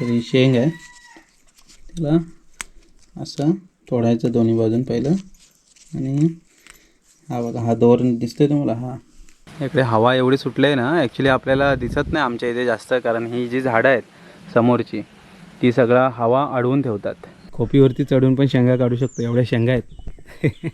तर ही शेंग आहे. तिला असं तोडायचं दोन्ही बाजून पहिलं. आणि हा बघा हा दोर दिसतोय तुम्हाला? हा. इकडे हवा एवढी सुटली आहे ना ॲक्च्युली आपल्याला दिसत नाही आमच्या इथे जास्त कारण ही जी झाडं आहेत समोरची ती सगळा हवा अडवून ठेवतात. खोपीवरती चढून पण शेंगा काढू शकतो एवढ्या शेंगा आहेत.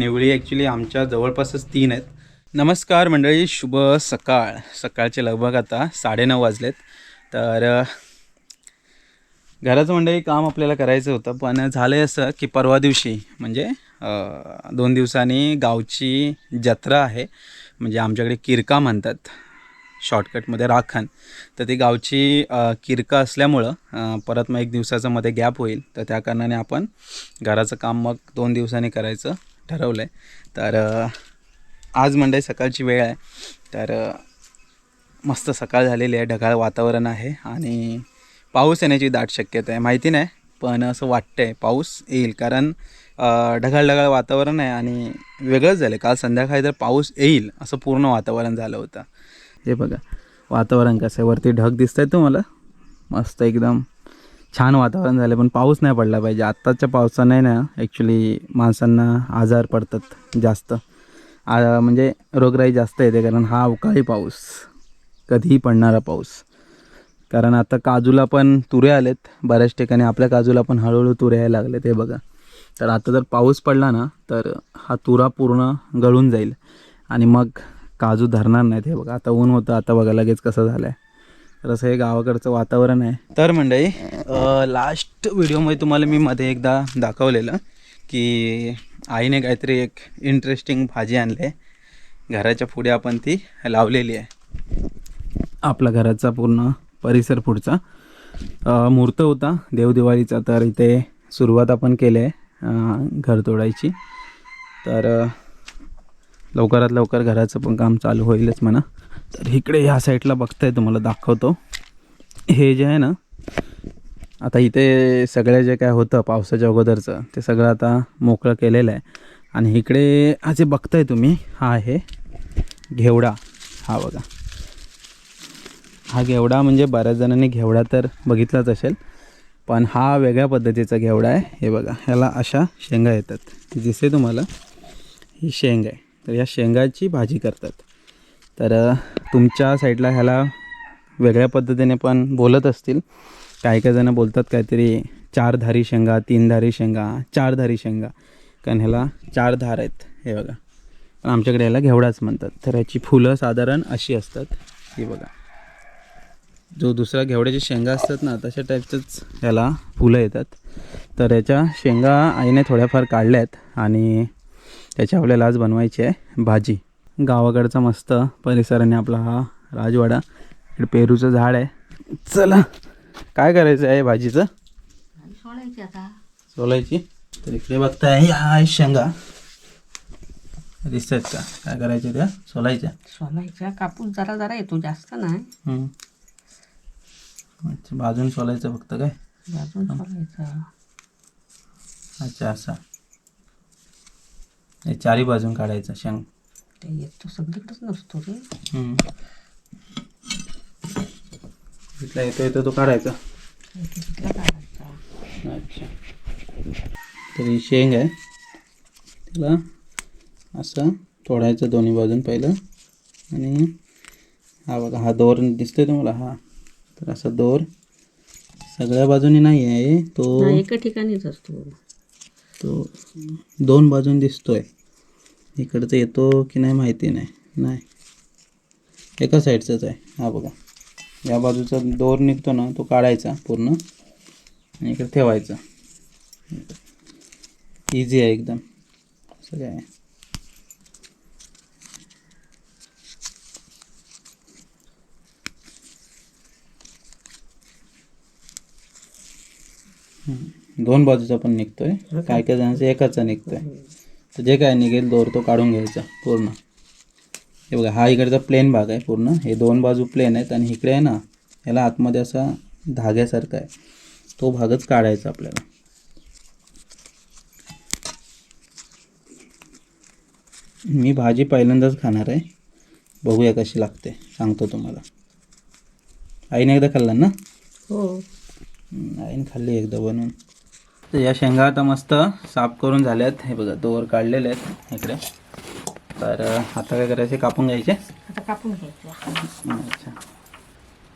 नेवळी ॲक्च्युली आमच्या जवळपासच तीन आहेत. नमस्कार मंडळी शुभ सकाळ. सकाळचे लगभग आता साडेनऊ वाजलेत. तर घराचं मंडळी काम आपल्याला करायचं होतं पण झालं आहे असं की परवा दिवशी म्हणजे दोन दिवसांनी गावची जत्रा आहे. म्हणजे आमच्याकडे किरका म्हणतात शॉर्टकटमध्ये राखण. तर ती गावची किरका असल्यामुळं परत मग एक दिवसाचं मध्ये गॅप होईल. तर त्या कारणाने आपण घराचं काम मग दोन दिवसांनी करायचं. ठरवलं आहे तर आज मंडळी सकाळची वेळ आहे. तर मस्त सकाळ झालेली आहे. ढगाळ वातावरण आहे आणि पाऊस येण्याची दाट शक्यता आहे. माहिती नाही पण असं वाटतं आहे पाऊस येईल. कारण ढगाळ ढगाळ वातावरण आहे आणि वेगळंच झालं काल संध्याकाळी तर पाऊस येईल असं पूर्ण वातावरण झालं होतं. हे बघा वातावरण कसं आहे? वरती ढग दिसत आहे तुम्हाला? मस्त एकदम छान वातावरण झालं पण पाऊस नाही पडला पाहिजे. आत्ताच्या पावसाने ना ॲक्च्युली माणसांना आजार पडतात जास्त. आ, म्हणजे रोगराई जास्त येते कारण हा अवकाळी पाऊस कधीही पडणारा पाऊस. कारण आता काजूला पण तुरे आलेत बऱ्याच ठिकाणी आपल्या काजूला पण हळूहळू तुरे यायला लागले ते बघा. तर आता जर पाऊस पडला ना तर हा तुरा पूर्ण गळून जाईल. आणि मग काजू धरणार नाहीत हे बघा. आता ऊन होतं आता बघा लगेच कसं झालं आहे तर असं हे गावाकडचं वातावरण आहे. तर मंडळी लास्ट व्हिडिओमध्ये तुम्हाला मी मध्ये एकदा दाखवलेलं की आईने काहीतरी एक इंटरेस्टिंग भाजी आणली आहे. घराच्या पुढे आपण ती लावलेली आहे. आपला घराचा पूर्ण परिसर पुढचा. अ, मुहूर्त होता. देवदिवाळीचा तर इथे सुरुवात आपण केली आहे घर तोडायची तर लवकरात लवकर घराचं पण काम चालू होईलच म्हणा. तर इकडे ह्या साईडला बघताय तुम्हाला दाखवतो. हे जे आहे ना आता इथे सगळं जे काय होतं पावसाच्या अगोदरचं ते सगळं आता मोकळं केलेलं आहे. आणि इकडे हा जे बघताय तुम्ही हा आहे घेवडा. हा बघा. हा घेवडा म्हणजे बऱ्याच जणांनी घेवडा तर बघितलाच असेल. पण हा वेगळ्या पद्धतीचा घेवडा आहे. हे बघा ह्याला अशा शेंगा येतात. दिसते तुम्हाला. ही शेंग आहे. तर या शेंगाची भाजी करतात. तर तुमच्या साईडला ह्याला वेगळ्या पद्धतीने पण बोलत असतील. काही काही जणं बोलतात काहीतरी चार धारी शेंगा तीन धारी शेंगा चार धारी शेंगा. कारण ह्याला चार धार आहेत. हे बघा. पण आमच्याकडे ह्याला घेवडाच म्हणतात. तर ह्याची फुलं साधारण अशी असतात. ही बघा. जो दुसरा घेवड्याची शेंगा असतात ना तशा टाईपचंच ह्याला फुलं येतात. तर याच्या शेंगा आईने थोड्याफार काढल्या आहेत आणि त्याची आपल्याला आज बनवायची आहे भाजी. गावाकडचा मस्त परिसराने आपला हा राजवाडा. इकडे पेरूचं झाड आहे. चला काय करायचं आहे भाजीचं? सोडायची आता. सोलायची. तर इकडे बघताय ह्या आहे शेंगा. दिसत आहेत का? काय करायच्या त्या? सोलायच्या. सोलायच्या? कापूस जरा जरा येतो जास्त नाही. अच्छा भाजून सोलायचं फक्त काय? भाजून सोलायचा. अच्छा असा. हे चारी बाजून काढायचं शेंग. ते येतो सगळीकडेच नसतो रे. हम्म. इथला येतो येतो तो काढायचा. इथे तिथला काढायचा. अच्छा. तर ही शेंग आहे. तिला असं तोडायचं दोन्ही बाजून पहिलं. आणि हा बघा हा दोर दिसतोय तुम्हाला? हा. तर असा दोर सगळ्या बाजूनी नाही आहे तो एका ठिकाणीच असतो. तो दोन बाजून दिसतोय. इकडचं येतो की नाही माहिती नाही. नाही. एका साईडचाच आहे. हा बघा. या बाजूचा दोर निघतो ना तो काढायचा पूर्ण. आणि इकडे ठेवायचा. इझी आहे एकदम. असं काय आहे. हम्म. दोन बाजूचा पण निघतोय. काय काय जणांचं एकाचा निघतोय. तर जे काय निघेल दोर तो काढून घ्यायचा पूर्ण. हे बघा हा इकडचा प्लेन भाग आहे पूर्ण. हे दोन बाजू प्लेन आहेत आणि इकडे आहे ना याला आतमध्ये असा धाग्यासारखा आहे. तो भागच काढायचा आपल्याला. मी भाजी पहिल्यांदाच खाणार आहे. बघूया कशी लागते. सांगतो तुम्हाला. आईने एकदा खाल्ला ना? हो. आईने खाल्ली एकदा बनवून. तर या शेंगा आता मस्त साफ करून झाल्यात. हे बघा दोर काढलेले आहेत इकडे. तर आता काय करायचे? कापून घ्यायचे? आता कापून घ्यायचं. अच्छा.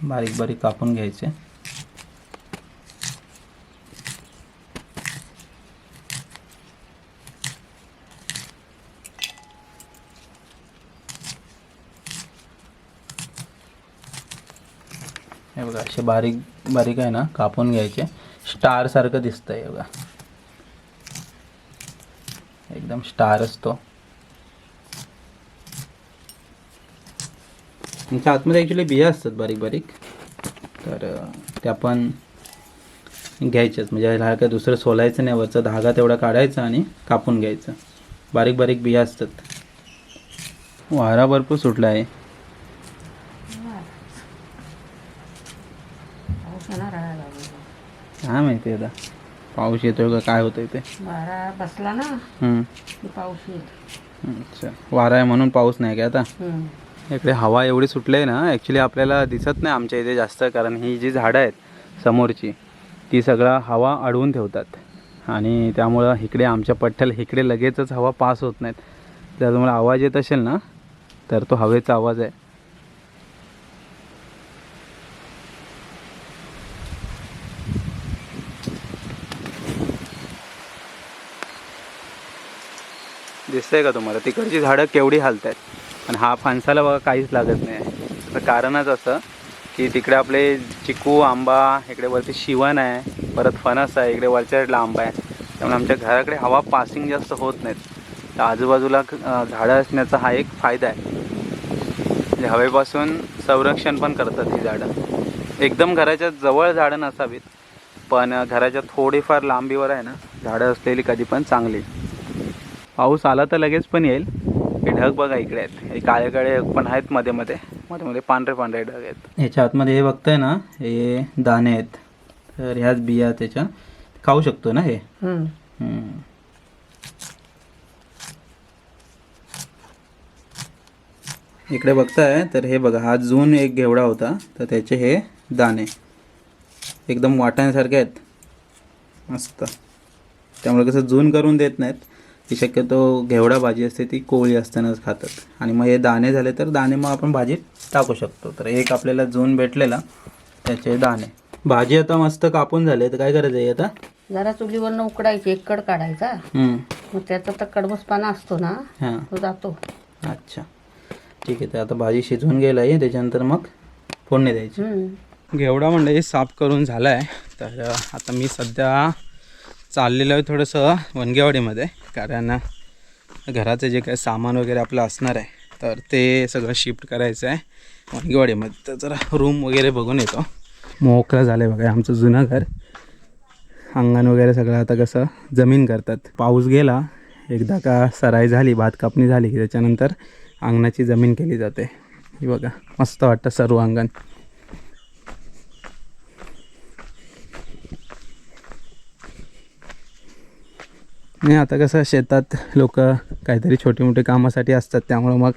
बारीक बारीक कापून घ्यायचे. हे बघा असे बारीक बारीक आहे ना कापून घ्यायचे. स्टार सारखं दिसतंय हे बघा. एकदम स्टार असतो. त्यांच्या आतमध्ये ॲक्च्युली बिया असतात बारीक बारीक. तर त्या पण घ्यायच्याच म्हणजे ह्याला काय दुसरं सोलायचं नाही वरचा धागा तेवढा काढायचा आणि कापून घ्यायचं. बारीक बारीक बिया असतात. वारा भरपूर सुटला आहे पाऊस येणार आहे लागला. काय माहिती आता. पाऊस येतोय का काय होतंय ते? वारा बसला ना. हम्म. की पाऊस अच्छा. वारा आहे म्हणून पाऊस नाही का आता? हम्म. इकडे हवा एवढी सुटली आहे ना ॲक्च्युली आपल्याला दिसत नाही आमच्या इथे जास्त कारण ही जी झाडं आहेत समोरची ती सगळं हवा अडवून ठेवतात. आणि त्यामुळं इकडे आमच्या पठ्ठ्याला इकडे लगेचच हवा पास होत नाहीत. जर तुम्हाला आवाज येत असेल ना तर तो हवेचा आवाज आहे. दिसतंय का तुम्हाला? तिकडची झाडं केवढी हालत आहेत आणि हा फणसाला बघा काहीच लागत नाही. तर कारणच असं की तिकडे आपले चिकू आंबा इकडे वरती शिवण आहे परत फणस आहे इकडे वरच्या साईडला आंबा आहे. त्यामुळे आमच्या घराकडे हवा पासिंग जास्त होत नाहीत. तर आजूबाजूला झाडं असण्याचा हा एक फायदा आहे. म्हणजे हवेपासून संरक्षण पण करतात ही झाडं. एकदम घराच्या जवळ झाडं नसावीत पण घराच्या थोडीफार लांबीवर आहे ना झाडं असलेली कधी पण चांगली. पाऊस आला तर लगेच पण येईल. हे ढग बघा इकडे आहेत. हे काळे काळे ढग पण आहेत मध्ये मध्ये. मध्ये मध्ये पांढरे पांढरे ढग आहेत. ह्याच्या आतमध्ये हे बघताय ना हे दाणे आहेत. तर ह्याच बिया त्याच्या. खाऊ शकतो ना हे? हम्म. हम्म. इकडे बघताय तर हे बघा हा जून एक घेवडा होता. तर त्याचे हे दाणे. एकदम वाटाण्यासारखे आहेत. मस्त. त्यामुळे कसं जून करून देत नाहीत. ती शक्यतो घेवडा भाजी असते ती कोळी असतानाच खातात. आणि मग हे दाणे झाले तर दाणे मग आपण भाजीत टाकू शकतो. तर एक आपल्याला जून भेटलेला त्याचे दाणे. भाजी आता मस्त कापून झाले तर काय करायचं आहे आता? जरा चुलीवरनं उकडायची एक कड काढायचा. मग त्याचा तर कडबसपाना असतो ना हां. तो जातो. अच्छा. ठीक आहे तर आता भाजी शिजवून गेला आहे. त्याच्यानंतर मग फोडणी द्यायची. हम्म. घेवडा मंडळी साफ करून झाला आहे तर आता मी सध्या चाललेलो आहे थोडंसं वनगेवाडीमध्ये कारण घराचं जे काही सामान वगैरे आपलं असणार आहे तर ते सगळं शिफ्ट करायचं आहे वनगेवाडीमध्ये. तर जरा रूम वगैरे बघून येतो. मोकळं झालं आहे बघा आमचं जुनं घर. अंगण वगैरे सगळं आता कसं जमीन करतात. पाऊस गेला एकदा का सराई झाली भात कापणी झाली की त्याच्यानंतर अंगणाची जमीन केली जाते. ही बघा मस्त वाटतं सर्व अंगण. नाही आता कसं शेतात लोक काहीतरी छोटे मोठे कामासाठी असतात त्यामुळं मग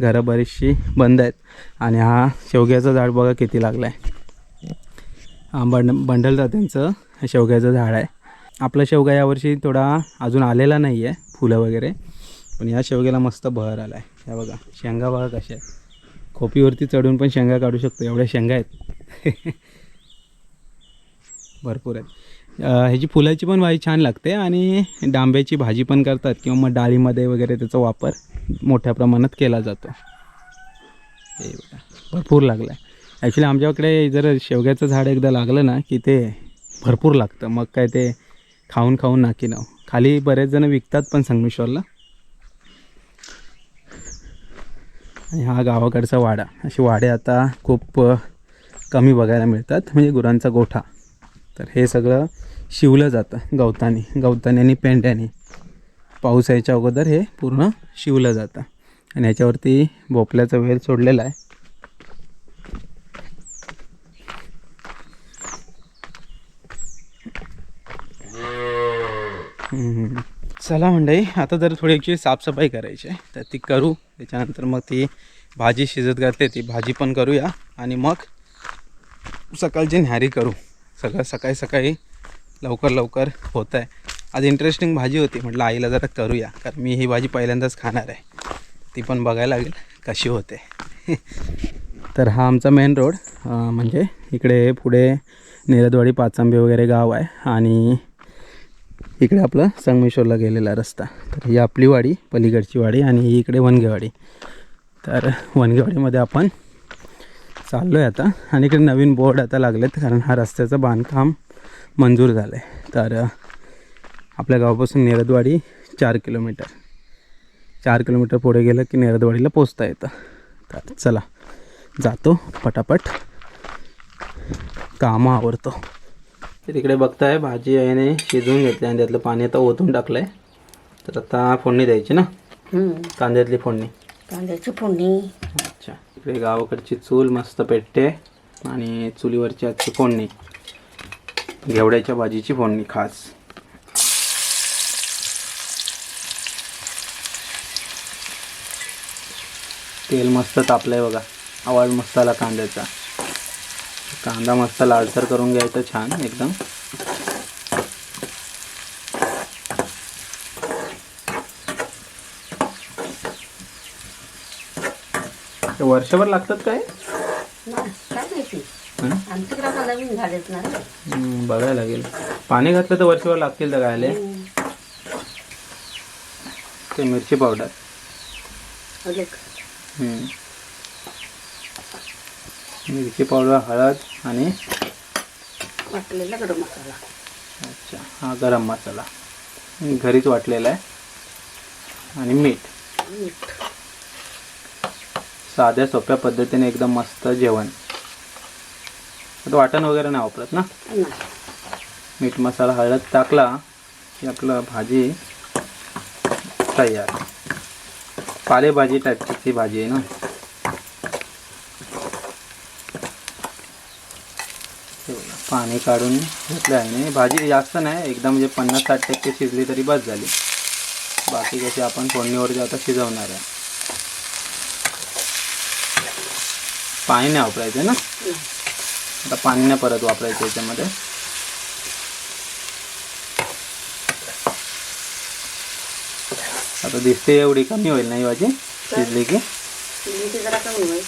घरं बरीचशी बंद आहेत. आणि हा शेवग्याचं झाड बघा किती लागलं आहे हा बंड बंडल त्यांचं शेवग्याचं झाड आहे. आपला शेवगा यावर्षी थोडा अजून आलेला नाही आहे फुलं वगैरे. पण या शेवग्याला मस्त बहर आला आहे या बघा शेंगा बघा कशा आहेत. खोपीवरती चढून पण शेंगा काढू शकतो एवढ्या शेंगा आहेत. भरपूर आहेत. ह्याची फुलाची पण भाजी छान लागते आणि डांब्याची भाजी पण करतात किंवा मग डाळीमध्ये वगैरे त्याचा वापर मोठ्या प्रमाणात केला जातो. हे बघा भरपूर लागला आहे ॲक्च्युली आमच्याकडे जर शेवग्याचं झाड एकदा लागलं ना की ते भरपूर लागतं. मग काय ते खाऊन खाऊन नाकी नाव. खाली बरेच जण विकतात पण संगमेश्वरला. आणि हा गावाकडचा वाडा. असे वाडे आता खूप कमी बघायला मिळतात. म्हणजे गुरांचा गोठा. तर हे सगळं शिवलं जातं. गवतानी गवतानी आणि पेंड्याने पाऊस यायच्या अगोदर हे पूर्ण शिवलं जातं. आणि याच्यावरती भोपल्याचा वेल सोडलेला आहे. चला मंडळी आता जर थोडी ॲक्च्युली साफसफाई करायची आहे तर ती करू. त्याच्यानंतर मग ती भाजी शिजत घातली ती भाजी पण करूया. आणि मग सकाळची न्यारी करू. सगळं सकाळी सकाळी लवकर लवकर होत आहे आज इंटरेस्टिंग भाजी होती. म्हटलं आईला जरा करूया. कारण मी ही भाजी पहिल्यांदाच खाणार आहे. ती पण बघायला लागेल कशी होते. तर हा आमचा मेन रोड म्हणजे इकडे पुढे निरदवाडी पाचांबे वगैरे गाव आहे. आणि इकडे आपलं संगमेश्वरला गेलेला रस्ता. तर ही आपली वाडी पलीकडची वाडी आणि ही इकडे वनगेवाडी. तर वनगेवाडीमध्ये आपण चाललो आहे आता. आणि इकडे नवीन बोर्ड आता लागलेत कारण हा रस्त्याचं बांधकाम मंजूर झालं आहे तर आपल्या गावापासून नेरदवाडी चार किलोमीटर. चार किलोमीटर पुढे गेलं की नेरदवाडीला पोचता येतं. तर चला जातो पटापट. कामं आवरतो. तर तिकडे बघताय भाजी याने शिजवून घेतली आणि त्यातलं पाणी आता ओतून टाकलं आहे तर आता फोडणी द्यायची ना? हम्म. कांद्यातली फोडणी. कांद्याची फोडणी. अच्छा. इकडे गावाकडची चूल मस्त पेटते आणि चुलीवरची आजची फोडणी. घेवड्याच्या भाजीची फोडणी खास. तेल मस्त तापलंय बघा. आवाज मस्त आला कांद्याचा. कांदा मस्त लालसर करून घ्यायचा छान एकदम. वर्षभर लागतात काय? ना. हम्म, बघायला लागेल. पाणी घातलं तर वर्षभर लागतील तर गायले. ते मिरची पावडर. हम्म. मिरची पावडर हळद आणि वाटलेला गरम मसाला. अच्छा हा गरम मसाला. घरीच वाटलेला आहे. आणि मीठ. मीठ. साध्या सोप्या पद्धतीने एकदम मस्त जेवण. वाटण वगैरे नाही वापरत ना? मीठ मसाला हळद टाकला की आपलं भाजी तयार. पालेभाजी टाईपची ती भाजी आहे ना? पाणी काढून घेतलं आहे भाजी जास्त नाही एकदम म्हणजे पन्नास साठ टक्के शिजली तरी बस झाली. बाकी कशी आपण फोडणीवर आता शिजवणार आहे. पाणी नाही वापरायचं ना. आता पाणी नाही परत वापरायचं याच्यामध्ये. आता दिसते एवढी कमी होईल नाही भाजी? शिजली की जरा कमी होईल.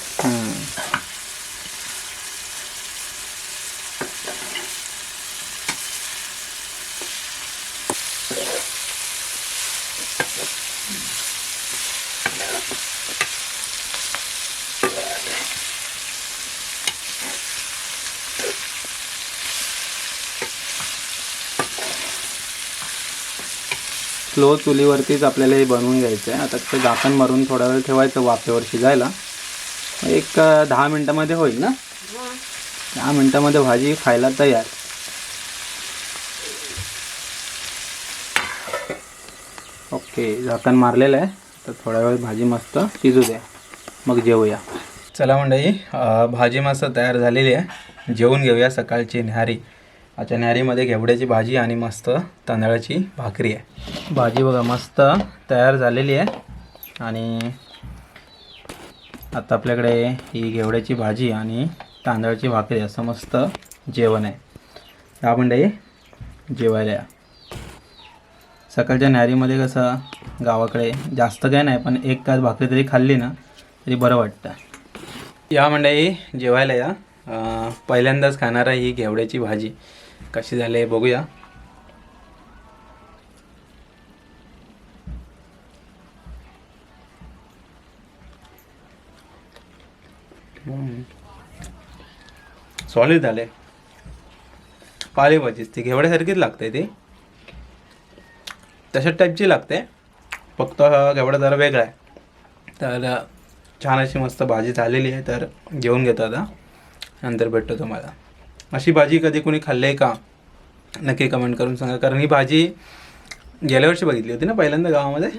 स्लो चुलीवरतीच आपल्याला हे बनवून घ्यायचं आहे आता ते झाकण मारून थोडा वेळ ठेवायचं वाफेवर शिजायला. एक दहा मिनटामध्ये होईल ना? दहा मिनटामध्ये भाजी खायला तयार. ओके झाकण मारलेलं आहे. तर थोडा वेळ भाजी मस्त शिजू द्या. मग जेवूया. चला मंडळी भाजी मस्त तयार झालेली आहे. जेवून घेऊया सकाळची न्याहारी. आजच्या न्याहारीमध्ये घेवड्याची भाजी आणि मस्त तांदळाची भाकरी आहे. भाजी बघा मस्त तयार झालेली आहे. आणि आता आपल्याकडे ही घेवड्याची भाजी आणि तांदळाची भाकरी असं मस्त जेवण आहे. या मंडळी जेवायला या. सकाळच्या न्याहारीमध्ये कसं गावाकडे जास्त काय नाही पण एक तास भाकरी तरी खाल्ली ना तरी बरं वाटतं. या मंडळी जेवायला या. पहिल्यांदाच खाणार आहे ही घेवड्याची भाजी. कशी झाले बघूया. सॉलिड झाले. पालेभाजीच ती घेवड्यासारखीच लागते ती. तशाच टाईपची लागते. फक्त घेवडा जरा वेगळा आहे. तर छान अशी मस्त भाजी झालेली आहे. तर घेऊन घेतो आता. नंतर भेटतो तुम्हाला. अशी भाजी कधी कोणी खाल्ली आहे का? नक्की कमेंट करून सांगा. कारण ही भाजी गेल्या वर्षी बघितली होती ना पहिल्यांदा गावामध्ये.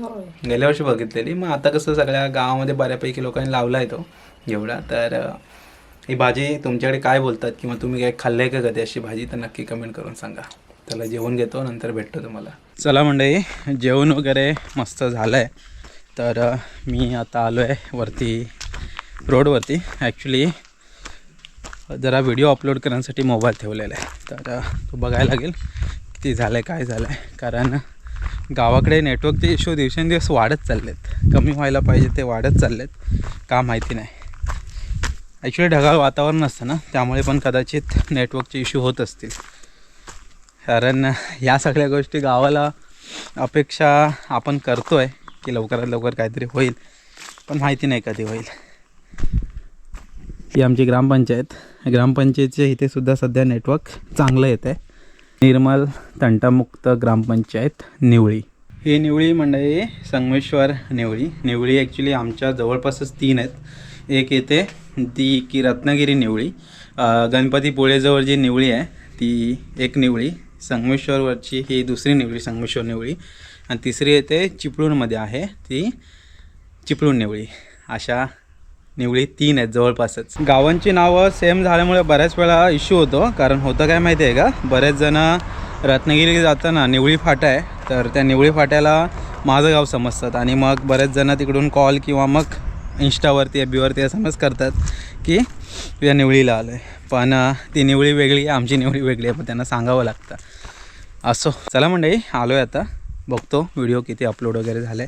गेल्या वर्षी बघितलेली. मग आता कसं सगळ्या गावामध्ये बऱ्यापैकी लोकांनी लावला आहे तो घेवडा तर ही भाजी तुमच्याकडे काय बोलतात किंवा तुम्ही काय खाल्लं आहे का कधी अशी भाजी? तर नक्की कमेंट करून सांगा. त्याला जेवण घेतो नंतर भेटतो तुम्हाला. चला मंडळी जेवण वगैरे मस्त झालं आहे तर मी आता आलो आहे वरती रोडवरती. ॲक्च्युली जरा व्हिडिओ अपलोड करण्यासाठी मोबाईल ठेवलेला आहे. तर तू तो बघायला लागेल किती झालं आहे काय झालं आहे कारण गावाकडे नेटवर्कचे इश्यू दिवसेंदिवस वाढत चाललेत. कमी व्हायला पाहिजे ते वाढत चाललेत. का माहिती नाही. ॲक्च्युली ढगाळ वातावरण असतं ना त्यामुळे पण कदाचित नेटवर्कचे इश्यू होत असतील. कारण या सगळ्या गोष्टी गावाला अपेक्षा आपण करतो आहे की लवकरात लवकर काहीतरी होईल. पण माहिती नाही कधी होईल. ही आमची ग्रामपंचायत. ग्रामपंचायतच्या इथे सुद्धा सध्या नेटवर्क चांगलं येतं आहे निर्मल तंटामुक्त ग्रामपंचायत निवळी. ही निवळी म्हणजे संगमेश्वर निवळी. निवळी ॲक्च्युली आमच्या जवळपासच तीन आहेत. एक येते ती की रत्नागिरी निवळी. गणपतीपुळेजवळ जी निवळी आहे ती एक निवळी. संगमेश्वरवरची ही दुसरी निवळी संगमेश्वर निवळी. आणि तिसरी येते चिपळूणमध्ये आहे ती चिपळूण निवळी. अशा निवळी तीन आहेत जवळपासच. गावांची नावं सेम झाल्यामुळे बऱ्याच वेळा इश्यू होतो. कारण होतं काय माहिती आहे का? बरेच जण रत्नागिरी जाताना निवळी फाटा आहे. तर त्या निवळी फाट्याला माझं गाव समजतात. आणि मग बरेच जण तिकडून कॉल किंवा मग इंस्टावरती एफ बीवरती एस एम एस करतात की तुझ्या निवळीला आलं आहे पण ती निवळी वेगळी आहे आमची निवळी वेगळी आहे. पण त्यांना सांगावं लागतं. असो. चला मंडळी आलो आहे आता. बघतो व्हिडिओ किती अपलोड वगैरे झाले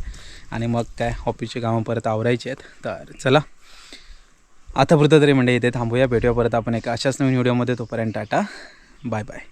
आणि मग काय ऑफिसची कामं परत आवरायची आहेत. तर चला. आता पुरतं तरी म्हणजे इथे थांबूया. भेटूया परत आपण एक अशाच नवीन व्हिडिओमध्ये. तोपर्यंत टाटा. Bye bye.